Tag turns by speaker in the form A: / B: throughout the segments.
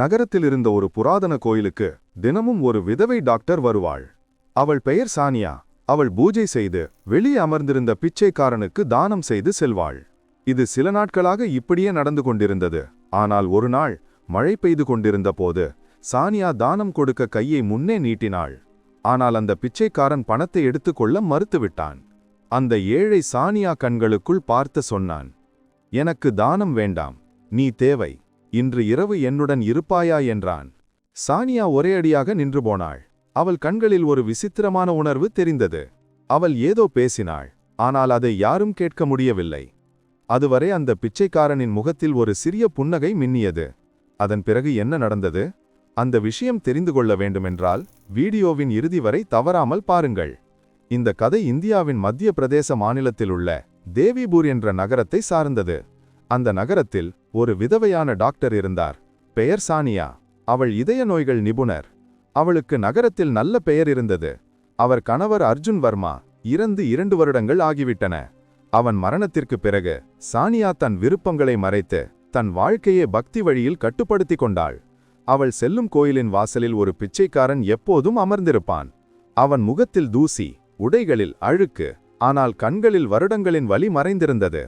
A: நகரத்தில் இருந்த ஒரு புராதன கோயிலுக்கு தினமும் ஒரு விதவை டாக்டர் வருவாள். அவள் பெயர் சானியா. அவள் பூஜை செய்து வெளியே அமர்ந்திருந்த பிச்சைக்காரனுக்கு தானம் செய்து செல்வாள். இது சில நாட்களாக இப்படியே நடந்து கொண்டிருந்தது. ஆனால் ஒரு நாள் மழை பெய்து கொண்டிருந்த போது சானியா தானம் கொடுக்க கையை முன்னே நீட்டினாள். ஆனால் அந்த பிச்சைக்காரன் பணத்தை எடுத்துக்கொள்ள மறுத்துவிட்டான். அந்த ஏழை சானியா கண்களுக்குள் பார்த்து சொன்னான் எனக்கு தானம் வேண்டாம். நீ தேவை. இன்று இரவு என்னுடன் இருப்பாயா என்றான். சானியா ஒரே அடியாக நின்று போனாள். அவள் கண்களில் ஒரு விசித்திரமான உணர்வு தெரிந்தது. அவள் ஏதோ பேசினாள். ஆனால் அதை யாரும் கேட்க முடியவில்லை. அதுவரை அந்த பிச்சைக்காரனின் முகத்தில் ஒரு சிறிய புன்னகை மின்னியது. அதன் பிறகு என்ன நடந்தது? அந்த விஷயம் தெரிந்து கொள்ள வேண்டுமென்றால் வீடியோவின் இறுதி வரை தவறாமல் பாருங்கள். இந்த கதை இந்தியாவின் மத்திய பிரதேச மாநிலத்தில் உள்ள தேவிபூர் என்ற நகரத்தை சார்ந்தது. அந்த நகரத்தில் ஒரு விதவையான டாக்டர் இருந்தார். பெயர் சானியா. அவள் இதய நோய்கள் நிபுணர். அவளுக்கு நகரத்தில் நல்ல பெயர் இருந்தது. அவர் கணவர் அர்ஜுன் வர்மா. இறந்து இரண்டு வருடங்கள் ஆகிவிட்டன. அவன் மரணத்திற்கு பிறகு சானியா தன் விருப்பங்களை மறைத்து தன் வாழ்க்கையை பக்தி வழியில் கட்டுப்படுத்திக் கொண்டாள். அவள் செல்லும் கோயிலின் வாசலில் ஒரு பிச்சைக்காரன் எப்போதும் அமர்ந்திருப்பான். அவன் முகத்தில் தூசி உடைகளில் அழுக்கு ஆனால் கண்களில் வருடங்களின் வலி மறைந்திருந்தது.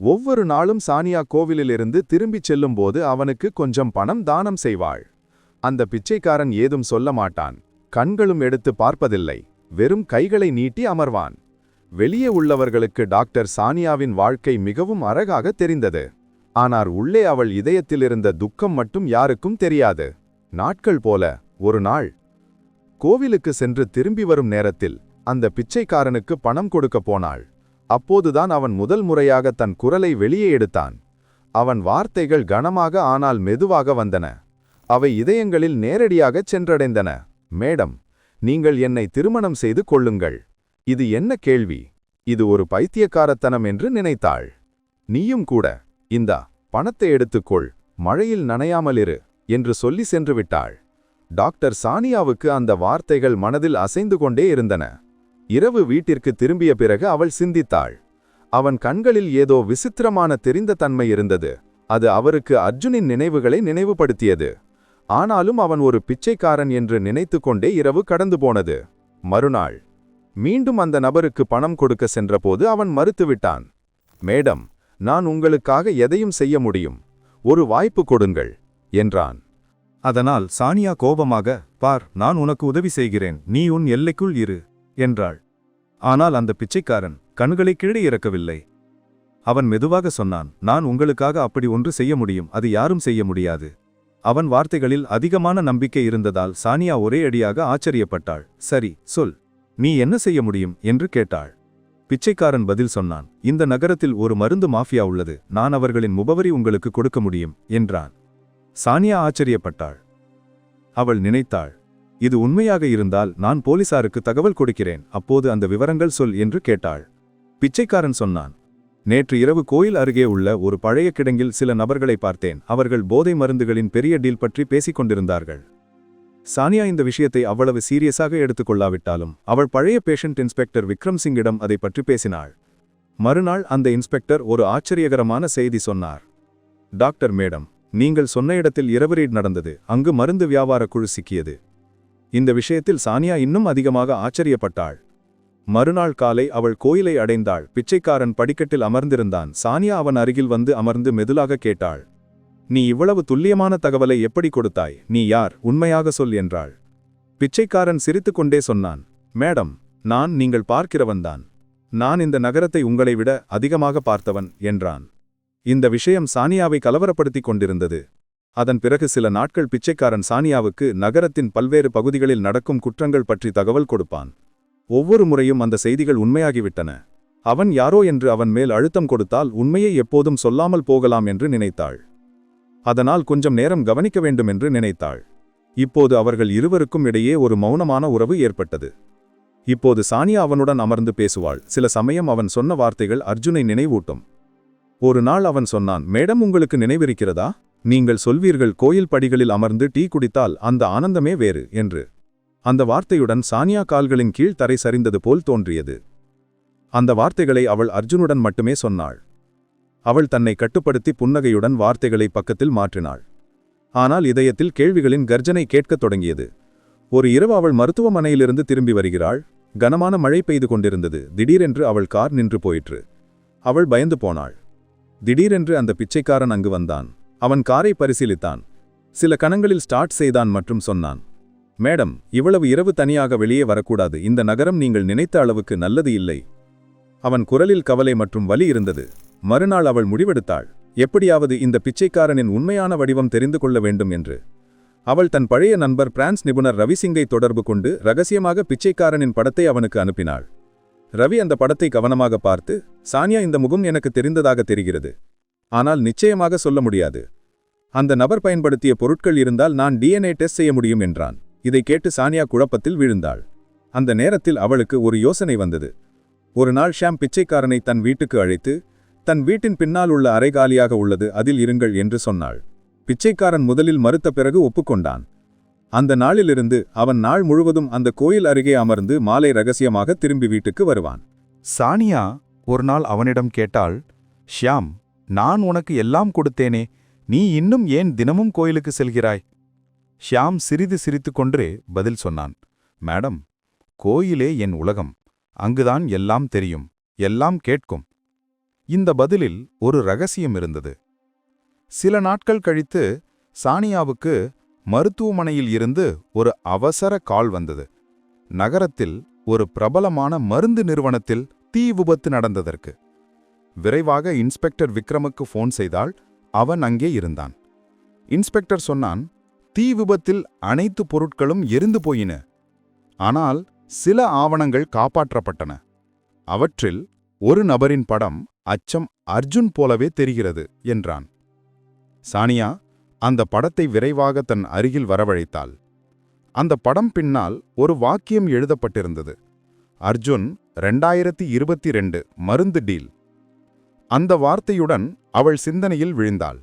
A: ஒவ்வொரு நாளும் சானியா கோவிலிலிருந்து திரும்பிச் செல்லும்போது அவனுக்கு கொஞ்சம் பணம் தானம் செய்வாள். அந்த பிச்சைக்காரன் ஏதும் சொல்ல மாட்டான். கண்களும் எடுத்து பார்ப்பதில்லை. வெறும் கைகளை நீட்டி அமர்வான். வெளியே உள்ளவர்களுக்கு டாக்டர் சானியாவின் வாழ்க்கை மிகவும் அழகாக தெரிந்தது. ஆனால் உள்ளே அவள் இதயத்தில் இருந்த துக்கம் மட்டும் யாருக்கும் தெரியாது. நாட்கள் போல ஒரு நாள். கோவிலுக்கு சென்று திரும்பி வரும் நேரத்தில் அந்த பிச்சைக்காரனுக்கு பணம் கொடுக்கப் போனாள். அப்போதுதான் அவன் முதல் முறையாக தன் குரலை வெளியே எடுத்தான். அவன் வார்த்தைகள் கனமாக ஆனால் மெதுவாக வந்தன. அவை இதயங்களில் நேரடியாகச் சென்றடைந்தன. மேடம் நீங்கள் என்னை திருமணம் செய்து கொள்ளுங்கள். இது என்ன கேள்வி? இது ஒரு பைத்தியக்காரத்தனம் என்று நினைத்தாள். நீயும் கூட இந்தா பணத்தை எடுத்துக்கொள். மழையில் நனையாமலிரு என்று சொல்லி சென்றுவிட்டாள் டாக்டர் சானியாவுக்கு அந்த வார்த்தைகள் மனதில் அசைந்து கொண்டே இருந்தன. இரவு வீட்டிற்கு திரும்பிய பிறகு அவள் சிந்தித்தாள். அவன் கண்களில் ஏதோ விசித்திரமான தெரிந்த தன்மை இருந்தது. அது அவருக்கு அர்ஜுனின் நினைவுகளை நினைவுபடுத்தியது. ஆனாலும் அவன் ஒரு பிச்சைக்காரன் என்று நினைத்து கொண்டே இரவு கடந்து போனது. மறுநாள் மீண்டும் அந்த நபருக்கு பணம் கொடுக்க சென்றபோது அவன் மறுத்துவிட்டான். மேடம் நான் உங்களுக்காக எதையும் செய்ய முடியும். ஒரு வாய்ப்பு கொடுங்கள் என்றான்.
B: அதனால் சானியா கோபமாக பார் நான் உனக்கு உதவி செய்கிறேன். நீ உன் எல்லைக்குள் இரு. என்றாள். ஆனால் அந்த பிச்சைக்காரன் கண்களை கீழே இறக்கவில்லை. அவன் மெதுவாக சொன்னான் நான் உங்களுக்காக அப்படி ஒன்று செய்ய முடியும் அது யாரும் செய்ய முடியாது. அவன் வார்த்தைகளில் அதிகமான நம்பிக்கை இருந்ததால் சானியா ஒரே அடியாக ஆச்சரியப்பட்டாள். சரி சொல். நீ என்ன செய்ய முடியும்? என்று கேட்டாள். பிச்சைக்காரன் பதில் சொன்னான் இந்த நகரத்தில் ஒரு மருந்து மாஃபியா உள்ளது நான் அவர்களின் முகவரி உங்களுக்கு கொடுக்க முடியும் என்றான். சானியா ஆச்சரியப்பட்டாள். அவள் நினைத்தாள் இது உண்மையாக இருந்தால் நான் போலீசாருக்கு தகவல் கொடுக்கிறேன். அப்போது அந்த விவரங்கள் சொல் என்று கேட்டாள். பிச்சைக்காரன் சொன்னான். நேற்று இரவு கோயில் அருகே உள்ள ஒரு பழைய கிடங்கில் சில நபர்களை பார்த்தேன். அவர்கள் போதை மருந்துகளின் பெரிய டீல் பற்றி பேசிக் கொண்டிருந்தார்கள். சானியா இந்த விஷயத்தை அவ்வளவு சீரியஸாக எடுத்துக்கொள்ளாவிட்டாலும் அவள் பழைய பேஷண்ட் இன்ஸ்பெக்டர் விக்ரம் சிங்கிடம் அதை பற்றி பேசினாள். மறுநாள் அந்த இன்ஸ்பெக்டர் ஒரு ஆச்சரியகரமான செய்தி சொன்னார். டாக்டர் மேடம் நீங்கள் சொன்ன இடத்தில் இரவு ரீட் நடந்தது. அங்கு மருந்து வியாபார குழு சிக்கியது. இந்த விஷயத்தில் சானியா இன்னும் அதிகமாக ஆச்சரியப்பட்டாள். மறுநாள் காலை அவள் கோயிலை அடைந்தாள். பிச்சைக்காரன் படிக்கட்டில் அமர்ந்திருந்தான். சானியா அவன் அருகில் வந்து அமர்ந்து மெதுலாக கேட்டாள். நீ இவ்வளவு துல்லியமான தகவலை எப்படி கொடுத்தாய்? நீ யார்? உண்மையாக சொல் என்றாள். பிச்சைக்காரன் சிரித்துக்கொண்டே சொன்னான். மேடம் நான் நீங்கள் பார்க்கிறவன்தான் நான் இந்த நகரத்தை உங்களை விட அதிகமாக பார்த்தவன் என்றான். இந்த விஷயம் சானியாவை கலவரப்படுத்திக் கொண்டிருந்தது. அதன் பிறகு சில நாட்கள் பிச்சைக்காரன் சானியாவுக்கு நகரத்தின் பல்வேறு பகுதிகளில் நடக்கும் குற்றங்கள் பற்றி தகவல் கொடுப்பான். ஒவ்வொரு முறையும் அந்த செய்திகள் உண்மையாகிவிட்டன. அவன் யாரோ என்று அவன் மேல் அழுத்தம் கொடுத்தால் உண்மையை எப்போதும் சொல்லாமல் போகலாம் என்று நினைத்தாள். அதனால் கொஞ்சம் நேரம் கவனிக்க வேண்டும் என்று நினைத்தாள். இப்போது அவர்கள் இருவருக்கும் இடையே ஒரு மௌனமான உறவு ஏற்பட்டது. இப்போது சானியா அவனுடன் அமர்ந்து பேசுவாள். சில சமயம் அவன் சொன்ன வார்த்தைகள் அர்ஜுனை நினைவூட்டும். ஒரு நாள் அவன் சொன்னான் மேடம் உங்களுக்கு நினைவிருக்கிறதா? நீங்கள் சொல்வீர்கள் கோயில் படிகளில் அமர்ந்து டீ குடித்தால் அந்த ஆனந்தமே வேறு என்று. அந்த வார்த்தையுடன் சானியா கால்களின் கீழ் தரை சரிந்தது போல் தோன்றியது. அந்த வார்த்தைகளை அவள் அர்ஜுனுடன் மட்டுமே சொன்னாள். அவள் தன்னை கட்டுப்படுத்தி புன்னகையுடன் வார்த்தைகளை பக்கத்தில் மாற்றினாள். ஆனால் இதயத்தில் கேள்விகளின் கர்ஜனை கேட்கத் தொடங்கியது. ஒரு இரவு அவள் மருத்துவமனையிலிருந்து திரும்பி வருகிறாள். கனமான மழை பெய்து கொண்டிருந்தது. திடீரென்று அவள் கார் நின்று போயிற்று. அவள் பயந்து போனாள். திடீரென்று அந்த பிச்சைக்காரன் அங்கு வந்தான். அவன் காரை பரிசீலித்தான். சில கணங்களில் ஸ்டார்ட் செய்தான் மற்றும் சொன்னான் மேடம் இவ்வளவு இரவு தனியாக வெளியே வரக்கூடாது. இந்த நகரம் நீங்கள் நினைத்த அளவுக்கு நல்லது இல்லை. அவன் குரலில் கவலை மற்றும் வலி இருந்தது. மறுநாள் அவள் முடிவெடுத்தாள். எப்படியாவது இந்த பிச்சைக்காரனின் உண்மையான வடிவம் தெரிந்து கொள்ள வேண்டும் என்று. அவள் தன் பழைய நண்பர் பிரான்ஸ் நிபுணர் ரவிசிங்கை தொடர்பு கொண்டு ரகசியமாக பிச்சைக்காரனின் படத்தை அவனுக்கு அனுப்பினாள். ரவி அந்த படத்தை கவனமாக பார்த்து சானியா இந்த முகம் எனக்கு தெரிந்ததாக தெரிகிறது. ஆனால் நிச்சயமாக சொல்ல முடியாது. அந்த நபர் பயன்படுத்திய பொருட்கள் இருந்தால் நான் டிஎன்ஏ டெஸ்ட் செய்ய முடியும் என்றான். இதை கேட்டு சானியா குழப்பத்தில் விழுந்தாள். அந்த நேரத்தில் அவளுக்கு ஒரு யோசனை வந்தது. ஒரு நாள் ஷாம் பிச்சைக்காரனை தன் வீட்டுக்கு அழைத்து தன் வீட்டின் பின்னால் உள்ள அறை காலியாக உள்ளது அதில் இருங்கள் என்று சொன்னாள். பிச்சைக்காரன் முதலில் மறுத்த பிறகு ஒப்புக்கொண்டான். அந்த நாளிலிருந்து அவன் நாள் முழுவதும் அந்த கோயில் அருகே அமர்ந்து மாலை ரகசியமாக திரும்பி வீட்டுக்கு வருவான்.
C: சானியா ஒரு நாள் அவனிடம் கேட்டாள் ஷியாம் நான் உனக்கு எல்லாம் கொடுத்தேனே நீ இன்னும் ஏன் தினமும் கோயிலுக்கு செல்கிறாய்? ஷியாம் சிறிது சிரித்துக்கொண்டே பதில் சொன்னான். மேடம் கோயிலே என் உலகம். அங்குதான் எல்லாம் தெரியும் எல்லாம் கேட்கும். இந்த பதிலில் ஒரு ரகசியம் இருந்தது. சில நாட்கள் கழித்து சானியாவுக்கு மருத்துவமனையில் இருந்து ஒரு அவசர கால் வந்தது. நகரத்தில் ஒரு பிரபலமான மருந்து நிறுவனத்தில் தீ விபத்து நடந்ததற்கு. விரைவாக இன்ஸ்பெக்டர் விக்ரமுக்கு ஃபோன் செய்தால் அவன் அங்கே இருந்தான். இன்ஸ்பெக்டர் சொன்னான் தீ விபத்தில் அனைத்து பொருட்களும் எரிந்து போயின. ஆனால் சில ஆவணங்கள் காப்பாற்றப்பட்டன. அவற்றில் ஒரு நபரின் படம் அச்சம் அர்ஜுன் போலவே தெரிகிறது என்றான். சானியா அந்த படத்தை விரைவாக தன் அருகில் வரவழைத்தாள். அந்த படம் பின்னால் ஒரு வாக்கியம் எழுதப்பட்டிருந்தது. அர்ஜுன் ரெண்டாயிரத்தி இருபத்தி ரெண்டு மருந்து டீல். அந்த வார்த்தையுடன் அவள் சிந்தனையில் விழுந்தாள்.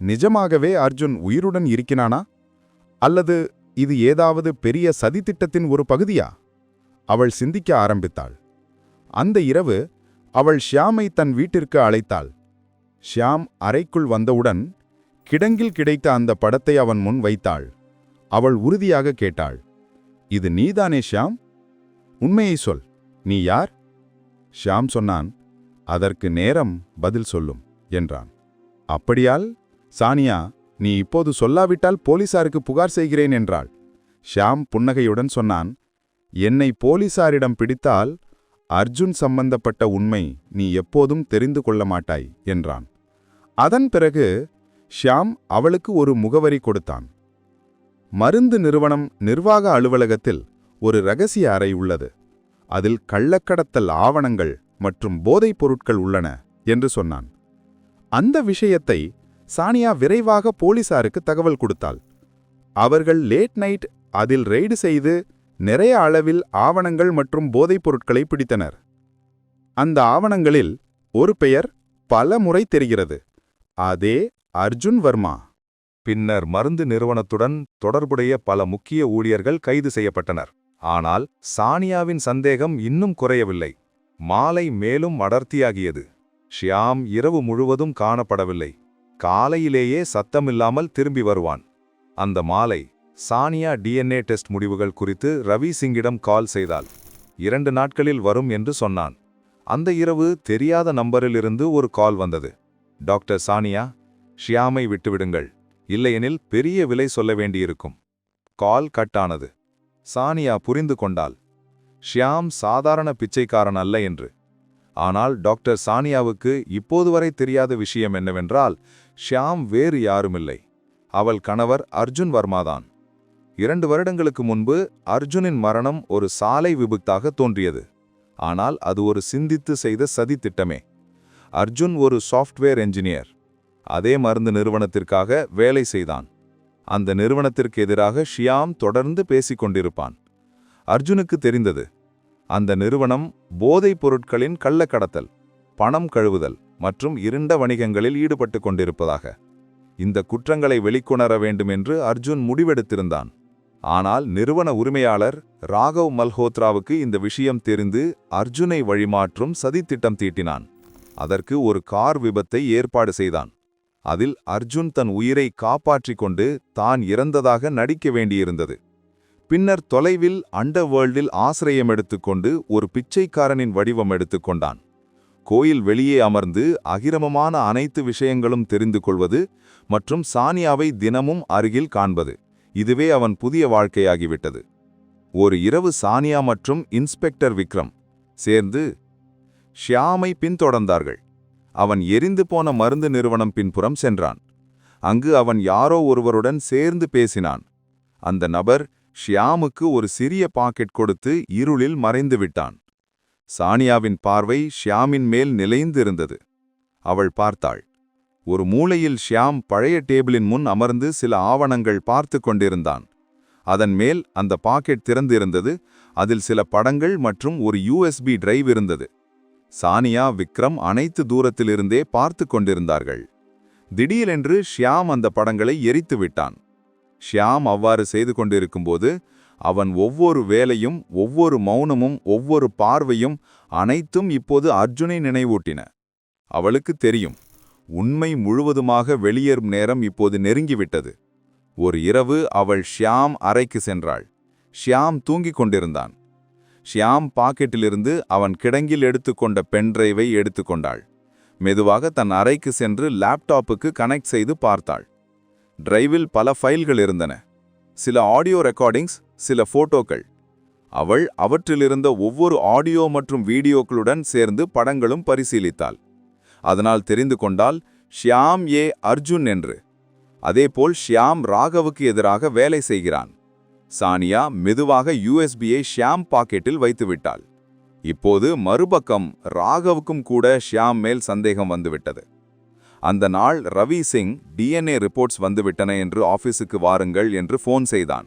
C: நிஜமாகவே அர்ஜுன் உயிருடன் இருக்கிறானா? அல்லது இது ஏதாவது பெரிய சதித்திட்டத்தின் ஒரு பகுதியா? அவள் சிந்திக்க ஆரம்பித்தாள். அந்த இரவு அவள் ஷியாமை தன் வீட்டிற்கு அழைத்தாள். ஷியாம் அறைக்குள் வந்தவுடன் கிடங்கில் கிடைத்த அந்த படத்தை அவன் முன் வைத்தாள். அவள் உறுதியாக கேட்டாள். இது நீதானே ஷியாம்? உண்மையை சொல். நீ யார்? ஷியாம் சொன்னான். அதற்கு நேரம் பதில் சொல்லும் என்றான். அப்படியால் சானியா நீ இப்போது சொல்லாவிட்டால் போலீசாருக்கு புகார் செய்கிறேன் என்றாள். ஷியாம் புன்னகையுடன் சொன்னான் என்னை போலீசாரிடம் பிடித்தால் அர்ஜுன் சம்பந்தப்பட்ட உண்மை நீ எப்போதும் தெரிந்து கொள்ள மாட்டாய் என்றான். அதன் பிறகு ஷியாம் அவளுக்கு ஒரு முகவரி கொடுத்தான். மருந்து நிறுவனம் நிர்வாக அலுவலகத்தில் ஒரு ரகசிய அறை உள்ளது. அதில் கள்ளக்கடத்தல் ஆவணங்கள் மற்றும் போதைப் பொருட்கள் உள்ளன என்று சொன்னான். அந்த விஷயத்தை சானியா விரைவாக போலீசாருக்கு தகவல் கொடுத்தாள். அவர்கள் லேட் நைட் அதில் ரெய்டு செய்து நிறைய அளவில் ஆவணங்கள் மற்றும் போதைப் பொருட்களை பிடித்தனர். அந்த ஆவணங்களில் ஒரு பெயர் பல முறை தெரிகிறது. அதே அர்ஜுன் வர்மா.
A: பின்னர் மருந்து நிறுவனத்துடன் தொடர்புடைய பல முக்கிய ஊழியர்கள் கைது செய்யப்பட்டனர். ஆனால் சானியாவின் சந்தேகம் இன்னும் குறையவில்லை. மாலை மேலும் அடர்த்தியாகியது. ஷியாம் இரவு முழுவதும் காணப்படவில்லை. காலையிலேயே சத்தமில்லாமல் திரும்பி வருவான். அந்த மாலை சானியா டிஎன்ஏ டெஸ்ட் முடிவுகள் குறித்து ரவி சிங்கிடம் கால் செய்தாள். இரண்டு நாட்களில் வரும் என்று சொன்னான். அந்த இரவு தெரியாத நம்பரிலிருந்து ஒரு கால் வந்தது. டாக்டர் சானியா ஷியாமை விட்டுவிடுங்கள். இல்லையெனில் பெரிய விலை சொல்ல வேண்டியிருக்கும். கால் கட்டானது. சானியா புரிந்து கொண்டாள். ஷியாம் சாதாரண பிச்சைக்காரன் அல்ல என்று. ஆனால் டாக்டர் சானியாவுக்கு இப்போது வரை தெரியாத விஷயம் என்னவென்றால் ஷியாம் வேறு யாருமில்லை. அவள் கணவர் அர்ஜுன் வர்மாதான். இரண்டு வருடங்களுக்கு முன்பு அர்ஜுனின் மரணம் ஒரு சாலை விபத்தாக தோன்றியது. ஆனால் அது ஒரு சிந்தித்து செய்த சதி திட்டமே. அர்ஜுன் ஒரு சாஃப்ட்வேர் என்ஜினியர். அதே மருந்து நிறுவனத்திற்காக வேலை செய்தான். அந்த நிறுவனத்திற்கு எதிராக ஷியாம் தொடர்ந்து பேசிக் கொண்டிருப்பான் அர்ஜுனுக்கு தெரிந்தது அந்த நிறுவனம் போதைப் பொருட்களின் கள்ளக்கடத்தல் பணம் கழுவுதல் மற்றும் இருண்ட வணிகங்களில் ஈடுபட்டு கொண்டிருப்பதாக. இந்த குற்றங்களை வெளிக்கொணர வேண்டும் என்று அர்ஜுன் முடிவெடுத்திருந்தான். ஆனால் நிறுவன உரிமையாளர் ராகவ் மல்ஹோத்ராவுக்கு இந்த விஷயம் தெரிந்து அர்ஜுனை வழிமாற்றும் சதித்திட்டம் தீட்டினான். அதற்கு ஒரு கார் விபத்தை ஏற்பாடு செய்தான். அதில் அர்ஜுன் தன் உயிரை காப்பாற்றிக் கொண்டு தான் இறந்ததாக நடிக்க வேண்டியிருந்தது. பின்னர் தொலைவில் அண்டர் வேர்ல்டில் ஆசிரியம் எடுத்துக்கொண்டு ஒரு பிச்சைக்காரனின் வடிவம் எடுத்துக்கொண்டான் கோயில் வெளியே அமர்ந்து அகிரமமான அனைத்து விஷயங்களும் தெரிந்து கொள்வது மற்றும் சானியாவை தினமும் அருகில் காண்பது. இதுவே அவன் புதிய வாழ்க்கையாகிவிட்டது. ஒரு இரவு சானியா மற்றும் இன்ஸ்பெக்டர் விக்ரம் சேர்ந்து ஷியாமை பின்தொடர்ந்தார்கள். அவன் எரிந்து போன மருந்து நிறுவனம் பின்புறம் சென்றான். அங்கு அவன் யாரோ ஒருவருடன் சேர்ந்து பேசினான். அந்த நபர் ஷியாமுக்கு ஒரு சிறிய பாக்கெட் கொடுத்து இருளில் மறைந்து விட்டான். சானியாவின் பார்வை ஷியாமின் மேல் நிலைந்திருந்தது. அவள் பார்த்தாள். ஒரு மூலையில் ஷியாம் பழைய டேபிளின் முன் அமர்ந்து சில ஆவணங்கள் பார்த்து கொண்டிருந்தான். அதன் மேல் அந்த பாக்கெட் திறந்திருந்தது. அதில் சில படங்கள் மற்றும் ஒரு யூஎஸ்பி டிரைவ் இருந்தது. சானியா விக்ரம் அனைத்து தூரத்திலிருந்தே பார்த்து கொண்டிருந்தார்கள். திடீரென்று ஷியாம் அந்த படங்களை எரித்து விட்டான் ஷியாம் அவ்வாறு செய்து கொண்டிருக்கும்போது அவன் ஒவ்வொரு வேலையும் ஒவ்வொரு மௌனமும் ஒவ்வொரு பார்வையும் அனைத்தும் இப்போது அர்ஜுனை நினைவூட்டின. அவளுக்கு தெரியும் உண்மை முழுவதுமாக வெளியேறும் நேரம் இப்போது நெருங்கிவிட்டது. ஒரு இரவு அவள் ஷியாம் அறைக்கு சென்றாள். ஷியாம் தூங்கிக் கொண்டிருந்தான். ஷியாம் பாக்கெட்டிலிருந்து அவன் கிடங்கில் எடுத்துக்கொண்ட பென்டிரைவை எடுத்துக்கொண்டாள் மெதுவாக தன் அறைக்கு சென்று லேப்டாப்புக்கு கனெக்ட் செய்து பார்த்தாள். டிரைவில் பல ஃபைல்கள் இருந்தன. சில ஆடியோ ரெக்கார்டிங்ஸ் சில போட்டோக்கள் அவள் அவற்றிலிருந்த ஒவ்வொரு ஆடியோ மற்றும் வீடியோக்களுடன் சேர்ந்து படங்களும் பரிசீலித்தாள். அதனால் தெரிந்து கொண்டால் ஷியாம் ஏ. அர்ஜுன் என்று. அதேபோல் ஷியாம் ராகவுக்கு எதிராக வேலை செய்கிறான். சானியா மெதுவாக யூஎஸ்பியை ஷியாம் பாக்கெட்டில் வைத்துவிட்டாள். இப்போது மறுபக்கம் ராகவுக்கும் கூட ஷியாம் மேல் சந்தேகம் வந்துவிட்டது. அந்த நாள் ரவி சிங் டிஎன்ஏ ரிப்போர்ட்ஸ் வந்துவிட்டன என்று ஆபீஸுக்கு வாருங்கள் என்று ஃபோன் செய்தான்.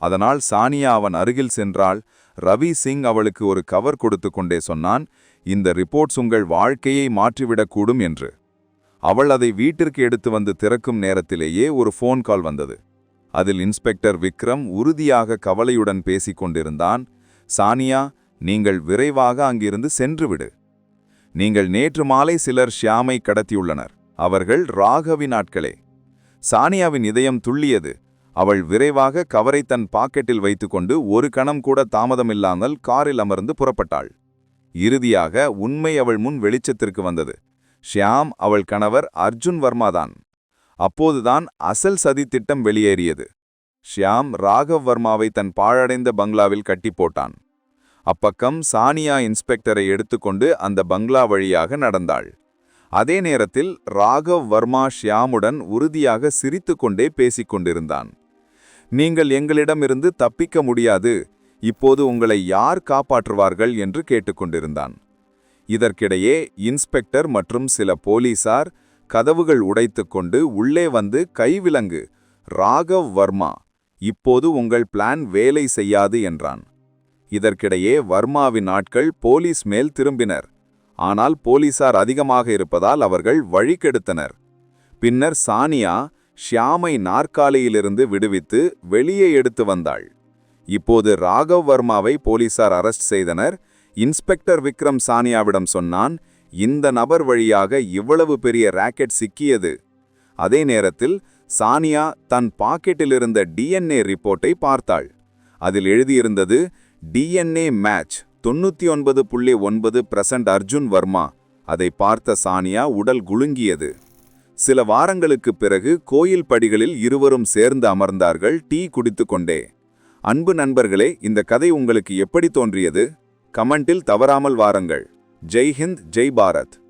A: அதனால் சானியா அவன் அருகில் சென்றால் ரவி சிங் அவளுக்கு ஒரு கவர் கொடுத்து கொண்டே சொன்னான் இந்த ரிப்போர்ட்ஸ் உங்கள் வாழ்க்கையை மாற்றிவிடக்கூடும் என்று. அவள் அதை வீட்டிற்கு எடுத்து வந்து திறக்கும் நேரத்திலேயே ஒரு ஃபோன் கால் வந்தது. அதில் இன்ஸ்பெக்டர் விக்ரம் உறுதியாக கவலையுடன் பேசிக் கொண்டிருந்தான் சானியா நீங்கள் விரைவாக அங்கிருந்து சென்றுவிடு நீங்கள் நேற்று மாலை சிலர் ஷியாமை கடத்தியுள்ளனர். அவர்கள் ராகவின் ஆட்களே சானியாவின் இதயம் துள்ளியது. அவள் விரைவாக கவரை தன் பாக்கெட்டில் வைத்துக்கொண்டு ஒரு கணம் கூட தாமதமில்லாமல் காரில் அமர்ந்து புறப்பட்டாள். இறுதியாக உண்மை அவள் முன் வெளிச்சத்திற்கு வந்தது. ஷியாம் அவள் கணவர் அர்ஜுன் வர்மாதான். அப்போதுதான் அசல் சதி திட்டம் வெளியேறியது. ஷியாம் ராகவ் வர்மாவை தன் பாழடைந்த பங்களாவில் கட்டி போட்டான். அப்பக்கம் சானியா இன்ஸ்பெக்டரை எடுத்துக்கொண்டு அந்த பங்களா வழியாக நடந்தாள். அதே நேரத்தில் ராகவ் வர்மா ஷியாமுடன் உறுதியாக சிரித்துக்கொண்டே பேசிக் கொண்டிருந்தான் நீங்கள் எங்களிடமிருந்து தப்பிக்க முடியாது. இப்போது உங்களை யார் காப்பாற்றுவார்கள்? என்று கேட்டுக்கொண்டிருந்தான். இதற்கிடையே இன்ஸ்பெக்டர் மற்றும் சில போலீசார் கதவுகள் உடைத்துக்கொண்டு உள்ளே வந்து கைவிலங்கு ராகவ் வர்மா இப்போது உங்கள் பிளான் வேலை செய்யாது என்றான். இதற்கிடையே வர்மாவின் ஆட்கள் போலீஸ் மேல் திரும்பினர். ஆனால் போலீசார் அதிகமாக இருப்பதால் அவர்கள் வழிகெடுத்தனர் பின்னர் சானியா ஷியாமை நாற்காலியிலிருந்து விடுவித்து வெளியே எடுத்து வந்தாள். இப்போது ராகவ் வர்மாவை போலீசார் அரெஸ்ட் செய்தனர். இன்ஸ்பெக்டர் விக்ரம் சானியாவிடம் சொன்னான் இந்த நபர் வழியாக இவ்வளவு பெரிய ராக்கெட் சிக்கியது. அதே நேரத்தில் சானியா தன் பாக்கெட்டில் இருந்த டிஎன்ஏ ரிப்போர்ட்டை பார்த்தாள். அதில் எழுதியிருந்தது டிஎன்ஏ மேட்ச். தொண்ணூத்தி ஒன்பது புள்ளி ஒன்பது பிரசன்ட் அர்ஜுன் வர்மா அதை பார்த்த சானியா உடல் குலுங்கியது. சில வாரங்களுக்குப் பிறகு கோயில் படிகளில் இருவரும் சேர்ந்து அமர்ந்தார்கள் டீ குடித்து கொண்டே. அன்பு நண்பர்களே இந்த கதை உங்களுக்கு எப்படி தோன்றியது? கமெண்டில் தவறாமல் வாருங்கள். ஜெய் ஹிந்த் ஜெய் பாரத்.